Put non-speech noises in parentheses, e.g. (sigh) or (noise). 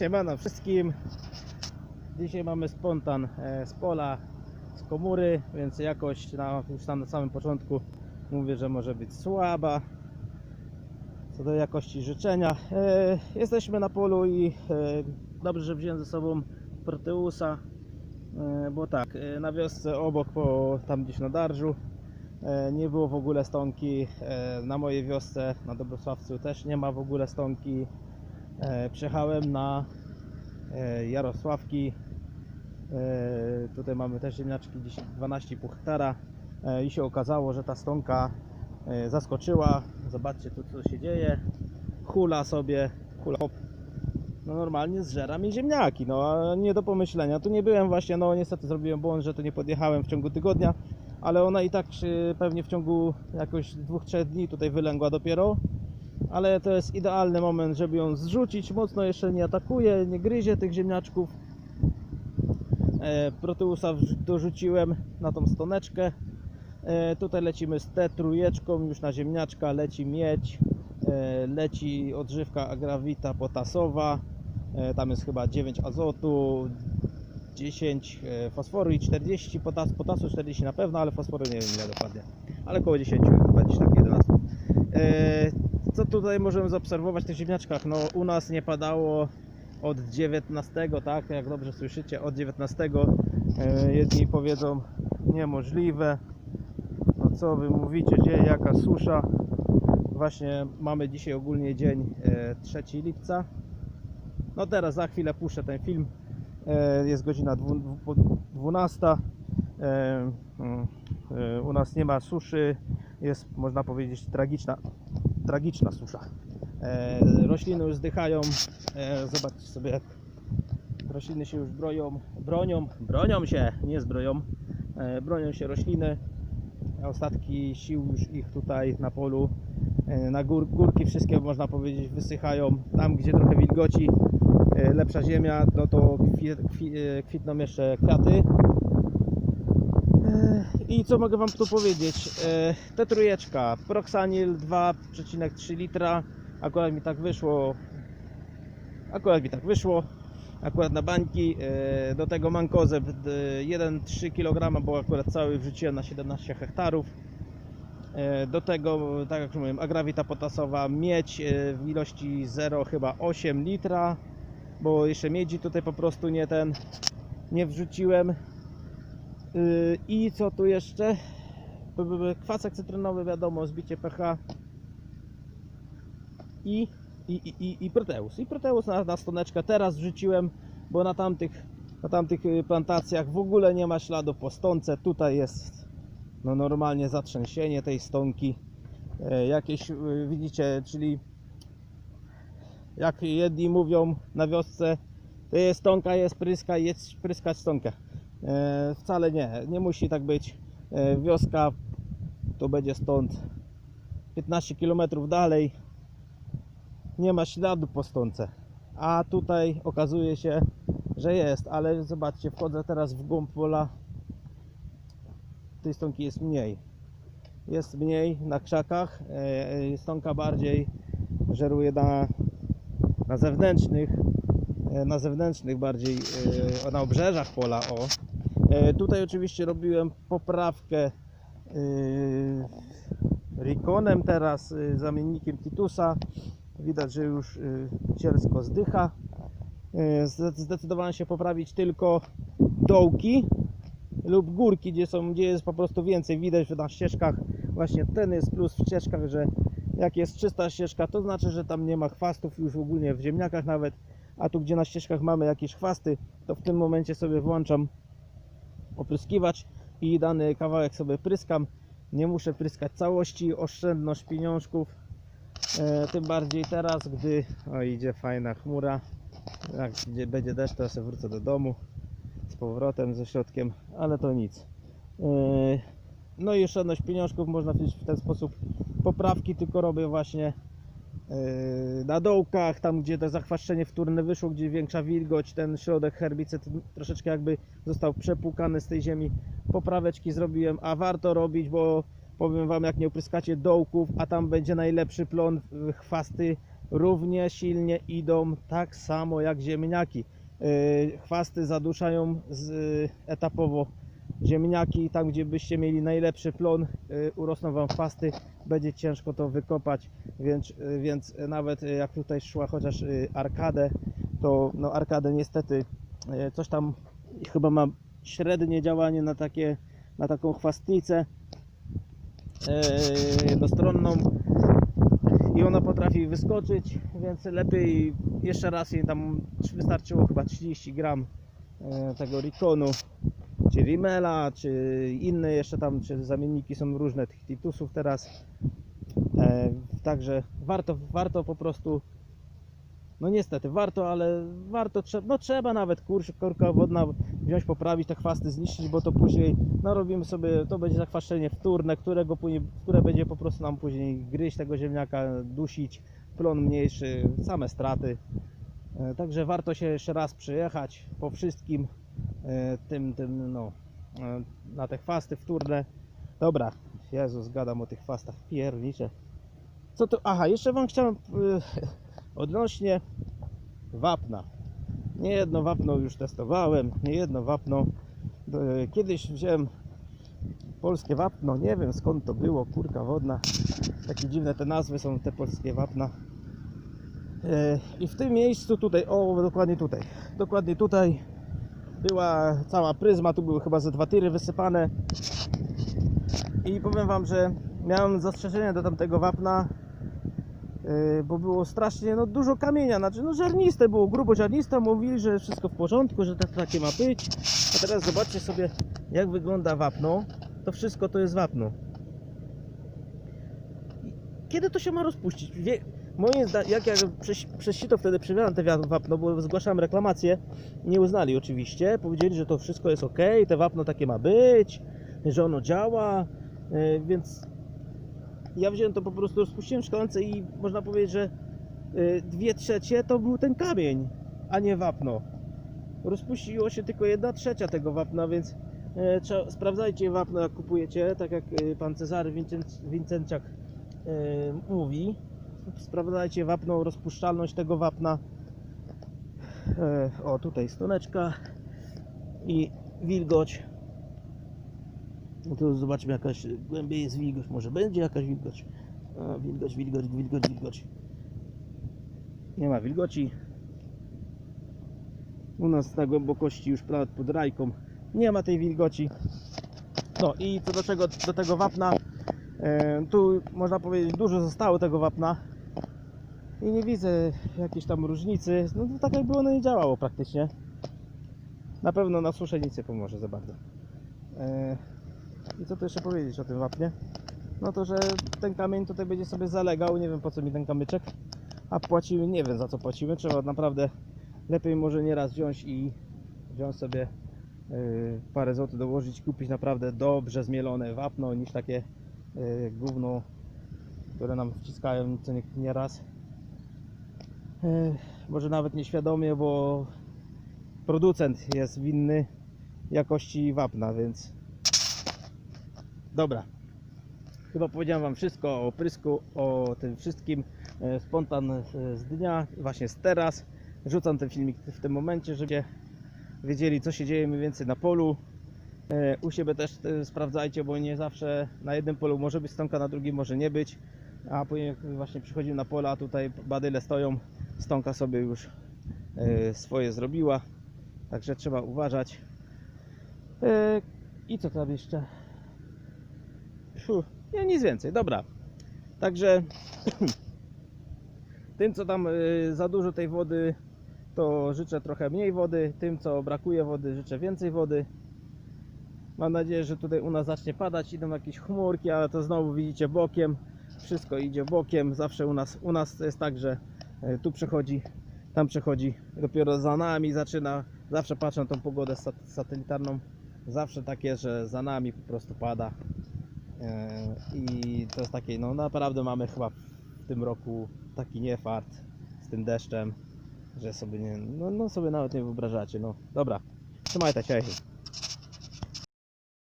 Siemano wszystkim. Dzisiaj mamy spontan e, z pola, z komury, więc jakość na, już tam na samym początku mówię, że może być słaba. Co do jakości życzenia. E, jesteśmy na polu i e, dobrze, że wziąłem ze sobą Proteusa, bo tak, na wiosce obok, po, tam gdzieś na Darżu, nie było w ogóle stonki. Na mojej wiosce, na Dobrosławcu też nie ma w ogóle stonki. E, Przyjechałem na e, Jarosławki. E, Tutaj mamy też ziemniaczki, dzisiaj 12,5 hektara. I się okazało, że ta stonka zaskoczyła. Zobaczcie tu co się dzieje. Hula sobie, hula. No normalnie zżera mi ziemniaki, no nie do pomyślenia. Tu nie byłem właśnie, no niestety zrobiłem błąd, że tu nie podjechałem w ciągu tygodnia, ale ona i tak pewnie w ciągu jakoś 2-3 dni tutaj wylęgła dopiero ale to jest idealny moment, żeby ją zrzucić. Mocno jeszcze nie atakuje, nie gryzie tych ziemniaczków. E, Proteusa dorzuciłem na tą stoneczkę. E, Tutaj lecimy z T trójeczką, już na ziemniaczka leci miedź, e, leci odżywka agrawita potasowa. Tam jest chyba 9 azotu, 10 e, fosforu i 40 potas, potasu 40 na pewno, ale fosforu nie wiem ile dokładnie, ale około 10 chyba gdzieś tak 11. E, co tutaj możemy zaobserwować w tych ziemniaczkach? No u nas nie padało od 19, tak? Jak dobrze słyszycie, od 19. E, jedni powiedzą niemożliwe. No co wy mówicie, gdzie jaka susza? Właśnie mamy dzisiaj ogólnie dzień e, 3 lipca. No teraz za chwilę puszczę ten film. E, jest godzina dwu- dwu- po 12. E, mm, e, u nas nie ma suszy. Jest można powiedzieć tragiczna tragiczna susza. E, rośliny już zdychają. E, zobaczcie sobie, jak rośliny się już broją, bronią, bronią się, nie zbroją. E, bronią się rośliny. Ostatki sił już ich tutaj na polu. Na gór, górki wszystkie można powiedzieć wysychają. Tam gdzie trochę wilgoci, lepsza ziemia, no to kwi, kwi, kwitną jeszcze kwiaty. I co mogę Wam tu powiedzieć? E, Te trójeczka, Proxanil 2,3 litra, akurat mi tak wyszło, akurat mi tak wyszło, akurat na bańki, e, do tego mankozeb 1,3 kg, bo akurat cały wrzuciłem na 17 hektarów. E, Do tego, tak jak już mówiłem, agrawita potasowa, miedź w ilości 0 chyba 8 litra, bo jeszcze miedzi tutaj po prostu nie ten, nie wrzuciłem. I co tu jeszcze? Kwasek cytrynowy, wiadomo, zbicie pH. I, i, i, i, Proteus. I Proteus na, na stoneczkę teraz wrzuciłem, bo na tamtych, na tamtych y, plantacjach w ogóle nie ma śladów po stonce. Tutaj jest no, normalnie zatrzęsienie tej stonki. E, Jakieś, y, widzicie, czyli jak jedni mówią na wiosce, to jest stonka, jest pryska, jest pryskać stonkę. E, wcale nie, nie musi tak być. E, wioska to będzie stąd 15 km dalej. Nie ma śladu po stonce. A tutaj okazuje się, że jest, ale zobaczcie, wchodzę teraz w głąb pola. Tej stonki jest mniej. Jest mniej na krzakach. E, stonka bardziej żeruje na, na zewnętrznych na zewnętrznych bardziej, na obrzeżach pola, o. E, Tutaj oczywiście robiłem poprawkę e, Rikonem teraz, e, zamiennikiem Titusa. Widać, że już cielsko zdycha. Zde- Zdecydowałem się poprawić tylko dołki lub górki, gdzie, są, gdzie jest po prostu więcej. Widać, na ścieżkach właśnie ten jest plus w ścieżkach, że jak jest czysta ścieżka, to znaczy, że tam nie ma chwastów już ogólnie w ziemniakach nawet. A tu, gdzie na ścieżkach mamy jakieś chwasty, to w tym momencie sobie włączam opryskiwacz i dany kawałek sobie pryskam. Nie muszę pryskać całości, oszczędność pieniążków. E, tym bardziej teraz, gdy o, idzie fajna chmura. Jak będzie deszcz, to ja sobie wrócę do domu z powrotem ze środkiem, ale to nic. E, no i oszczędność pieniążków można w ten sposób. Poprawki tylko robię właśnie na dołkach, tam gdzie to zachwaszczenie wtórne wyszło, gdzie większa wilgoć, ten środek herbicyd troszeczkę jakby został przepłukany z tej ziemi. Popraweczki zrobiłem, a warto robić, bo powiem Wam, jak nie opryskacie dołków, a tam będzie najlepszy plon, yy, chwasty równie silnie idą tak samo jak ziemniaki. Yy, Chwasty zaduszają z, etapowo ziemniaki, tam gdzie byście mieli najlepszy plon, yy, urosną Wam chwasty, będzie ciężko to wykopać, więc, yy, więc nawet yy, jak tutaj szła chociaż arkadę, to no arkadę niestety coś tam chyba ma średnie działanie na takie, na taką chwastnicę jednostronną i ona potrafi wyskoczyć, więc lepiej jeszcze raz jej tam wystarczyło chyba 30 gram tego Rikonu, czy Rimela, czy inne jeszcze tam, czy zamienniki są różne tych Titusów teraz. E, Także warto, warto po prostu, no niestety warto, ale warto, trze- no trzeba nawet kurz, korka wodna wziąć, poprawić te chwasty, zniszczyć, bo to później no robimy sobie, to będzie zakwaszczenie wtórne, którego później, które będzie po prostu nam później gryźć tego ziemniaka, dusić, plon mniejszy, same straty. E, Także warto się jeszcze raz przyjechać po wszystkim tym, tym no, e, na te chwasty wtórne. Dobra, Jezus, gadam o tych chwastach, piernicze. Co to, aha, jeszcze Wam chciałem e, (laughs) odnośnie wapna. Nie jedno wapno już testowałem, nie jedno wapno. E, Kiedyś wziąłem polskie wapno, nie wiem skąd to było, kurka wodna. Takie dziwne te nazwy są, te polskie wapna. E, I w tym miejscu tutaj, o dokładnie tutaj, dokładnie tutaj była cała pryzma, tu były chyba ze dwa tiry wysypane. I powiem Wam, że miałem zastrzeżenia do tamtego wapna, e, bo było strasznie no, dużo kamienia, znaczy no ziarniste było, grubo ziarniste, mówili, że wszystko w porządku, że tak takie ma być. A teraz zobaczcie sobie jak wygląda wapno, to wszystko to jest wapno. Kiedy to się ma rozpuścić? Wie, moim zdaniem, jak ja przez, przez sito wtedy przewijałem te wapno, bo zgłaszałem reklamację, nie uznali oczywiście, powiedzieli, że to wszystko jest ok, te wapno takie ma być, że ono działa, e, więc ja wziąłem to po prostu, rozpuściłem szklance i można powiedzieć, że e, dwie trzecie to był ten kamień, a nie wapno. Rozpuściło się tylko jedna trzecia tego wapna, więc e, trzeba, sprawdzajcie wapno jak kupujecie, tak jak pan Cezary Wincenc, Wincenciak mówi. Sprawdzajcie wapno, rozpuszczalność tego wapna. E, o, tutaj stoneczka i wilgoć. No tu zobaczmy jakaś głębiej jest wilgoć, może będzie jakaś wilgoć. A, wilgoć, wilgoć, wilgoć, wilgoć. Nie ma wilgoci. U nas na głębokości już nawet pod rajką nie ma tej wilgoci. No i co do, czego, do tego wapna, e, tu można powiedzieć dużo zostało tego wapna i nie widzę jakiejś tam różnicy. No to tak jakby ono nie działało praktycznie. Na pewno na suszę nic nie pomoże za bardzo. E, I co tu jeszcze powiedzieć o tym wapnie? No to, że ten kamień tutaj będzie sobie zalegał, nie wiem po co mi ten kamyczek, a płacimy, nie wiem za co płacimy, trzeba naprawdę lepiej może nieraz wziąć i wziąć sobie yy, parę złotych dołożyć, kupić naprawdę dobrze zmielone wapno niż takie yy, gówno, które nam wciskają co nie, nie raz. Yy, może nawet nieświadomie, bo producent jest winny jakości wapna, więc dobra. Chyba powiedziałem Wam wszystko o prysku, o tym wszystkim. E, Spontan e, z dnia, właśnie z teraz. Rzucam ten filmik w tym momencie, żeby wiedzieli co się dzieje mniej więcej na polu. E, U siebie też e, sprawdzajcie, bo nie zawsze na jednym polu może być stonka, na drugim może nie być. A później jak właśnie przychodzimy na pola, tutaj badyle stoją, stonka sobie już e, swoje zrobiła. Także trzeba uważać. E, I co tam jeszcze? Fuh, nie, nic więcej, dobra. Także (clears throat) tym, co tam y, za dużo tej wody, to życzę trochę mniej wody. Tym, co brakuje wody, życzę więcej wody. Mam nadzieję, że tutaj u nas zacznie padać. Idą jakieś chmurki, ale to znowu widzicie bokiem. Wszystko idzie bokiem. Zawsze u nas, u nas jest tak, że tu przechodzi, tam przechodzi. Dopiero za nami zaczyna. Zawsze patrzę na tą pogodę sat- satelitarną. Zawsze takie, że za nami po prostu pada. E, I to jest takie, no naprawdę mamy chyba w tym roku taki niefart z tym deszczem, że sobie nie, no, no sobie nawet nie wyobrażacie. No dobra, trzymajcie się.